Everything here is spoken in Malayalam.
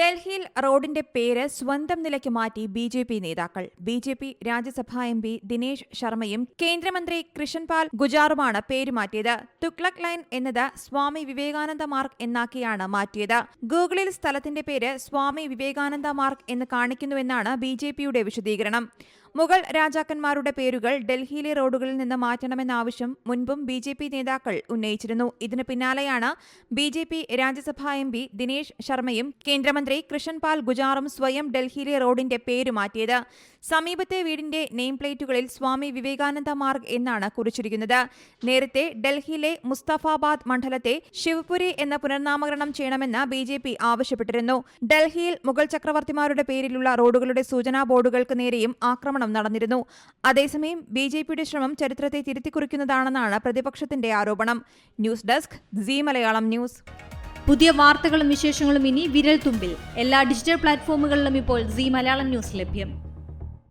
ഡൽഹിയിൽ റോഡിന്റെ പേര് സ്വന്തം നിലയ്ക്ക് മാറ്റി ബി ജെ പി നേതാക്കൾ. B J P Rajya Sabha M P Dinesh ശർമ്മയും കേന്ദ്രമന്ത്രി കൃഷൻപാൽ ഗുജാറുമാണ് പേര് മാറ്റിയത്. തുക്ലക് ലൈൻ എന്നത് സ്വാമി വിവേകാനന്ദ മാർഗ് എന്നാക്കിയാണ് മാറ്റിയത്. ഗൂഗിളിൽ സ്ഥലത്തിന്റെ പേര് സ്വാമി വിവേകാനന്ദ മാർഗ് എന്ന് കാണിക്കുന്നുവെന്നാണ് ബി ജെ പിയുടെ വിശദീകരണം. മുഗൾ രാജാക്കന്മാരുടെ പേരുകൾ ഡൽഹിയിലെ റോഡുകളിൽ നിന്ന് മാറ്റണമെന്ന ആവശ്യം മുൻപും ബി ജെ പി നേതാക്കൾ ഉന്നയിച്ചിരുന്നു. ഇതിന് പിന്നാലെയാണ് B J P Rajya Sabha M P Dinesh ശർമ്മയും കേന്ദ്രമന്ത്രി കൃഷൻപാൽ ഗുജാറും സ്വയം ഡൽഹിയിലെ റോഡിന്റെ പേര് മാറ്റിയത്. സമീപത്തെ വീടിന്റെ നെയിം പ്ലേറ്റുകളിൽ സ്വാമി വിവേകാനന്ദ മാർഗ് എന്നാണ് കുറിച്ചിരിക്കുന്നത്. നേരത്തെ ഡൽഹിയിലെ മുസ്തഫാബാദ് മണ്ഡലത്തെ ശിവപുരി എന്ന പുനർനാമകരണം ചെയ്യണമെന്ന് ബി ജെ പി ആവശ്യപ്പെട്ടിരുന്നു. ഡൽഹിയിൽ മുഗൾ ചക്രവർത്തിമാരുടെ പേരിലുള്ള റോഡുകളുടെ സൂചനാ ബോർഡുകൾക്ക് നേരെയും ആക്രമണം നടന്നിരുന്നു. അതേസമയം ബി ജെ പിയുടെ ശ്രമം ചരിത്രത്തെ തിരുത്തിക്കുറിക്കുന്നതാണെന്നാണ് പ്രതിപക്ഷത്തിന്റെ ആരോപണം. News desk C Malayalam news. പുതിയ വാർത്തകളും വിശേഷങ്ങളും ഇനി വിരൽ തുമ്പിൽ എല്ലാ ഡിജിറ്റൽ പ്ലാറ്റ്ഫോമുകളിലും ഇപ്പോൾ സി മലയാളം ന്യൂസ് ലഭ്യം.